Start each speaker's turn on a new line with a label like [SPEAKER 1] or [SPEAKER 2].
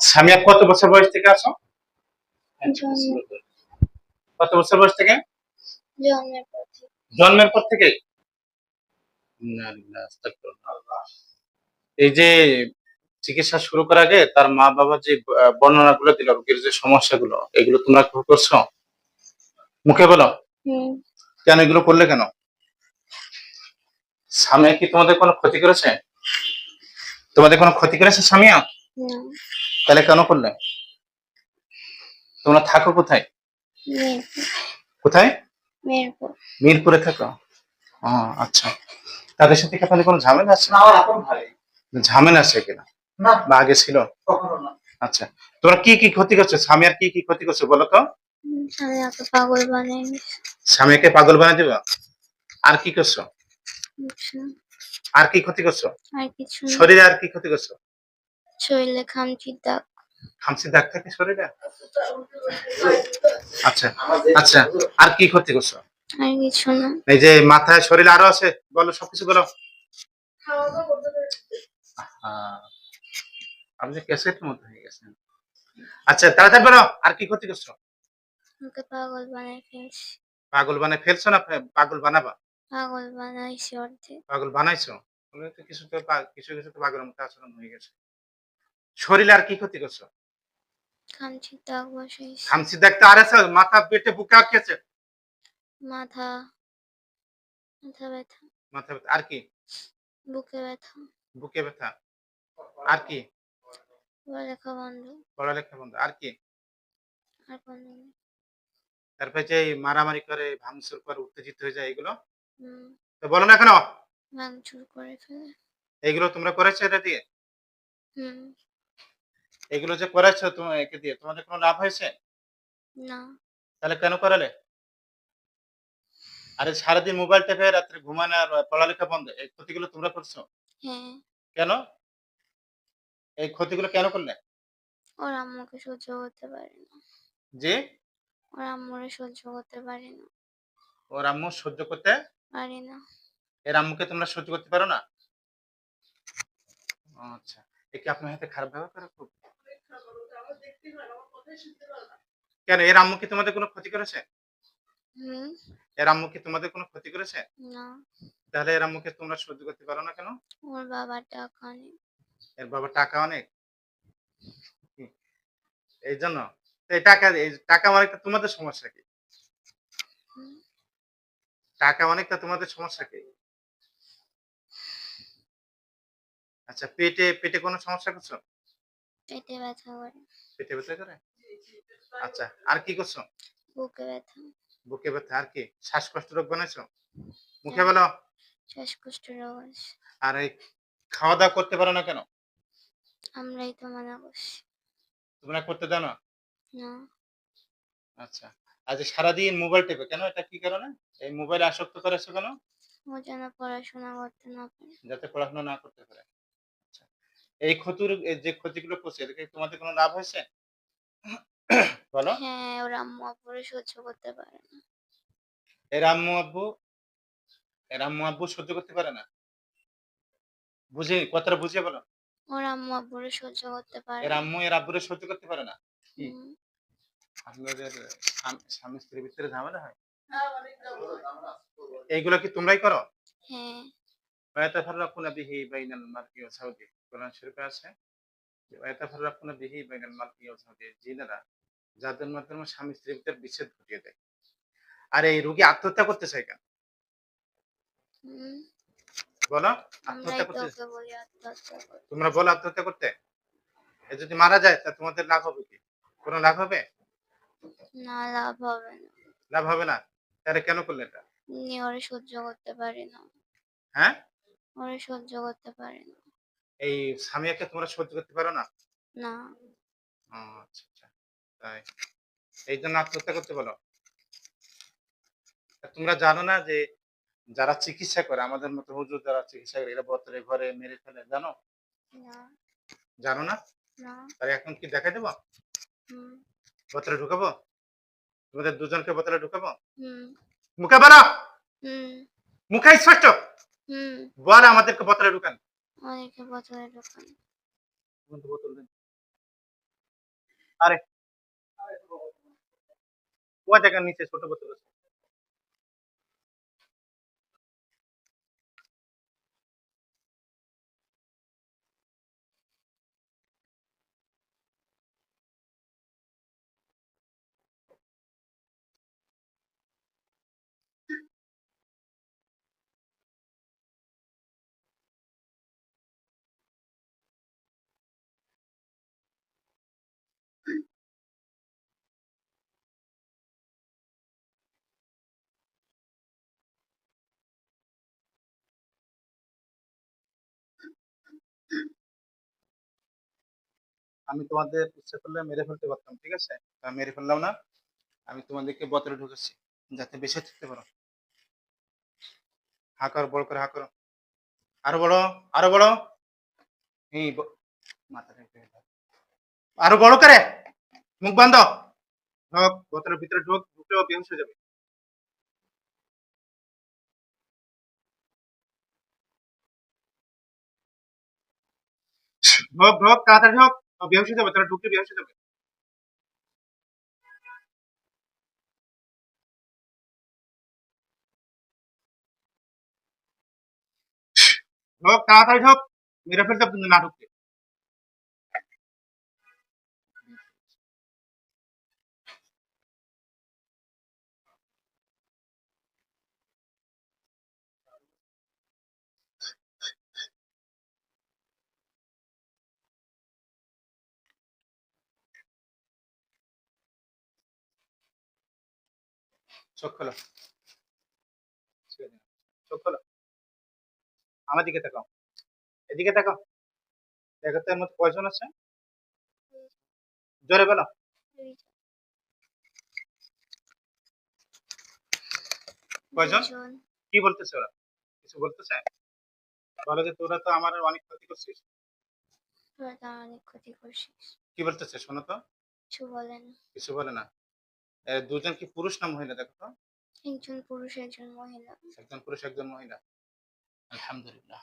[SPEAKER 1] সামিয়া কত বছর বয়স থেকে আছো? কত বছর বয়স থেকে?
[SPEAKER 2] জন্মের পর থেকে।
[SPEAKER 1] এই যে চিকিৎসা শুরু করার আগে তার মা বাবা যে বর্ণনা গুলো দিল রোগীর যে সমস্যাগুলো এগুলো তোমরা কি করছ? মুখে বলো। কেন এগুলো করলে কেন? সামিয়া কি তোমাদের কোনো ক্ষতি করেছে? তোমাদের কোনো ক্ষতি করেছে সামিয়া তাহলে কেন করলে? তোমরা থাকো কোথায়? কোথায়? মিরপুরে থাকো? ও আচ্ছা। তাদের সাথে কি আপনাদের কোনো ঝামেলা আছে?
[SPEAKER 3] না আমার আপন ভাই
[SPEAKER 1] ঝামেলা আছে কিনা? বা আগে ছিল? আচ্ছা। তোমরা কি কি ক্ষতি করছ? স্বামী আর কি কি ক্ষতি করছ বলো তো? স্বামীকে পাগল বানিয়ে দিবা? আর কি করছ? আর কি ক্ষতি করছ? শরীরে আর কি ক্ষতি করছ?
[SPEAKER 2] শরীরে খামচির দাগ।
[SPEAKER 1] খামসি দাগ থাকে শরীরে? আচ্ছা আচ্ছা আর কি ক্ষতি করছ?
[SPEAKER 2] আর কিছু না।
[SPEAKER 1] এই যে মাথায় শরীরে আরও আছে বলো সবকিছু বলো। আপনি ক্যাসেটের হয়ে গেছেন। আচ্ছা তাড়াতাড়ি বলো আর কি ক্ষতি করছ?
[SPEAKER 2] ওকে পাগল বানাই ফেলছি।
[SPEAKER 1] পাগল বানায় ফেলছো না পাগল বানাবা?
[SPEAKER 2] পাগল বানাইছি অর্ধেক।
[SPEAKER 1] পাগল বানাইছো? কিছু তো কিছু কিছু তো পাগলের মতো আচরণ হয়ে গেছে। শরীরে আর কি ক্ষতি করছ?
[SPEAKER 2] খামচির দাগ বসাইছি।
[SPEAKER 1] খামসি দেখতে আর আছে মাথা পেটে বুকে আটকেছে
[SPEAKER 2] মাথা মাথা ব্যথা।
[SPEAKER 1] মাথা ব্যথা আর কি?
[SPEAKER 2] বুকে ব্যথা।
[SPEAKER 1] বুকে ব্যথা আর কি?
[SPEAKER 2] পড়ালেখা বন্ধ।
[SPEAKER 1] পড়ালেখা বন্ধ আর কি?
[SPEAKER 2] আর বন্ধ
[SPEAKER 1] তারপরে যে মারামারি করে ভাঙচুর করে উত্তেজিত হয়ে যায় এগুলো? তো বলো না কেন?
[SPEAKER 2] ভাঙচুর করে ফেলে।
[SPEAKER 1] এইগুলো তোমরা করেছ এটা দিয়ে?
[SPEAKER 2] হুম।
[SPEAKER 1] এগুলো যে করেছ তোমার একে দিয়ে তোমাদের কোনো লাভ হয়েছে?
[SPEAKER 2] না।
[SPEAKER 1] তাহলে কেন করালে? আরে সারাদিন মোবাইল টেপে রাত্রে ঘুমানো আর পড়ালেখা বন্ধ এই ক্ষতিগুলো তোমরা করছ?
[SPEAKER 2] হ্যাঁ।
[SPEAKER 1] কেন? এই ক্ষতিগুলো কেন করলে?
[SPEAKER 2] ওর আম্মুকে সহ্য করতে পারি না।
[SPEAKER 1] যে?
[SPEAKER 2] ওর আম্মুরে সহ্য করতে পারি না।
[SPEAKER 1] ওর আম্মু সহ্য করতে
[SPEAKER 2] পারি না।
[SPEAKER 1] এর আম্মুকে তোমরা সহ্য করতে পারো না? আচ্ছা এ কি আপনার হাতে খারাপ ব্যবহার করে খুব কেন? এর আম্মু কি তোমাদের কোনো ক্ষতি করেছে?
[SPEAKER 2] হুম।
[SPEAKER 1] এর আম্মু কি তোমাদের কোনো ক্ষতি করেছে?
[SPEAKER 2] না।
[SPEAKER 1] তাহলে এর আম্মুকে তোমরা সহ্য করতে পারো না কেন?
[SPEAKER 2] ওর বাবার টাকা নেই।
[SPEAKER 1] এর বাবা টাকা অনেক? এই জন্য? এই টাকা এই টাকা অনেকটা তোমাদের সমস্যা কি? টাকা অনেকটা তোমাদের সমস্যা কি? আচ্ছা পেটে পেটে কোনো সমস্যা করছ?
[SPEAKER 2] পেটে ব্যথা করে।
[SPEAKER 1] পেটে ব্যথা করে? আচ্ছা আর কি করছ?
[SPEAKER 2] বুকে ব্যথা।
[SPEAKER 1] বুকে ব্যথা আর কি? শ্বাসকষ্ট রোগ বানাইছো? মুখে বলো।
[SPEAKER 2] শ্বাসকষ্ট রোগ আছে
[SPEAKER 1] আর এই খাওয়া দাওয়া করতে পারো না কেন?
[SPEAKER 2] আমরাই তো মানা করছি।
[SPEAKER 1] তোমরা করতে দাও না।
[SPEAKER 2] না
[SPEAKER 1] আচ্ছা আজ সারাদিন মোবাইল টেপে। কেন এটা কি কারণে? এই মোবাইলে আসক্ত করেছ কেন?
[SPEAKER 2] ও যেন পড়াশোনা করতে না পারে।
[SPEAKER 1] যাতে পড়াশোনা না করতে পারে। এই ক্ষতির যে ক্ষতিগুলো করছে এতে তোমাদের কোনো লাভ হয়েছে? বলো।
[SPEAKER 2] হ্যাঁ ওর আম্মু আপুরে সহ্য করতে পারে না।
[SPEAKER 1] এর আম্মু আব্বু? এর আম্মু আব্বু সহ্য করতে পারে না? বুঝে কথাটা বুঝিয়ে বলো।
[SPEAKER 2] ওর আম্মু আপুরে সহ্য করতে পারে
[SPEAKER 1] এর আম্মু এর আব্বুরে সহ্য করতে পারে না? আপনাদের স্বামী- স্বামী স্ত্রীর ভিতরে ঝামেলা হয়? এইগুলো কি তোমরাই করো?
[SPEAKER 2] হ্যাঁ।
[SPEAKER 1] ওয়াতাফাররাকুনা বিহি বাইনাল মার'i ওয়া যাওজি কোরআন শরীফে আছে যে ওয়াতাফাররাকুনা বিহি বাইনাল মার'i ওয়া যাওজি জিনেরা যাদের মাধ্যমে স্বামী স্ত্রীর ভিতরে বিচ্ছেদ ঘটিয়ে দেয়। আর এই রোগী আত্মহত্যা করতে চায় কেন? বলো আত্মহত্যা করতে। তোমরা বলো আত্মহত্যা করতে? এ যদি মারা যায় তা তোমাদের লাভ হবে কি? কোনো লাভ হবে?
[SPEAKER 2] না লাভ হবে না।
[SPEAKER 1] লাভ হবে না? তাহলে কেন করলে এটা?
[SPEAKER 2] ওরে সহ্য করতে পারি না।
[SPEAKER 1] হ্যাঁ?
[SPEAKER 2] ওরে সহ্য করতে পারি না।
[SPEAKER 1] এই স্বামীকে তোমরা সহ্য করতে পারো না?
[SPEAKER 2] না।
[SPEAKER 1] ও, আচ্ছা আচ্ছা। তাই। এই জন্য আত্মহত্যা করতে বলো? তা তোমরা জানো না যে যারা চিকিৎসা করে আমাদের মতো হুজুর যারা চিকিৎসা করে এরা বতরে ঘরে মেরে ফেলে জানো?
[SPEAKER 2] না।
[SPEAKER 1] জানো না?
[SPEAKER 2] না।
[SPEAKER 1] তাহলে এখন কি দেখাই দেবো?
[SPEAKER 2] হুম।
[SPEAKER 1] বোতলে ঢুকাবো? তোমাদের দুজনকে বোতলে ঢুকাবো?
[SPEAKER 2] হুম।
[SPEAKER 1] মুখে বলো
[SPEAKER 2] হুম।
[SPEAKER 1] মুখে স্পষ্ট!
[SPEAKER 2] হুম।
[SPEAKER 1] বল আমাদেরকে বোতলে ঢুকান।
[SPEAKER 2] আমাদেরকে বোতলে ঢুকান।
[SPEAKER 1] কিন্তু বোতল দেন। আরে। ও দেখেন নিচে ছোট বোতল আছে। আমি তোমাদের ইচ্ছা করলে মেরে ফেলতে পারতাম, ঠিক আছে? মেরে ফেললাম না। আমি তোমাদেরকে বতরে ঢুকেছি, যাতে বেঁচে থাকতে পারো। হা কর, বড় করে হা করো। আরও বড় আরও বড়। এই দাও। আরও বড় করে। মুখ বন্ধ। ঢোক, বোতলের ভিতরে ঢোক, ঢুকলেও বেহুশ হয়ে যাবে। ঢোক ঢোক, তাড়াতাড়ি ঢোক। ও বেহুশ হয়ে যাবে তারা ঢুকলে বেহুশ হয়ে যাবে ঢোক তাড়াতাড়ি ঢোক মেরে ফেলতে কিন্তু না ঢুকতে চোখ খোলো। চোখ খোলো। আমার দিকে তাকাও। এদিকে তাকাও। দেখো মধ্যে কয়জন আছে? জোরে বলো। কয়জন? কি বলতেছে ওরা? কিছু বলতেছে? বলো যে তোরা তো আমার অনেক ক্ষতি করছিস।
[SPEAKER 2] তোরা তো অনেক ক্ষতি করছিস।
[SPEAKER 1] কি বলতেছে শোনো তো।
[SPEAKER 2] কিছু বলে না।
[SPEAKER 1] কিছু বলে না। দুজন কি পুরুষ না মহিলা দেখো তো?
[SPEAKER 2] একজন পুরুষ একজন মহিলা।
[SPEAKER 1] একজন পুরুষ একজন মহিলা। আলহামদুলিল্লাহ।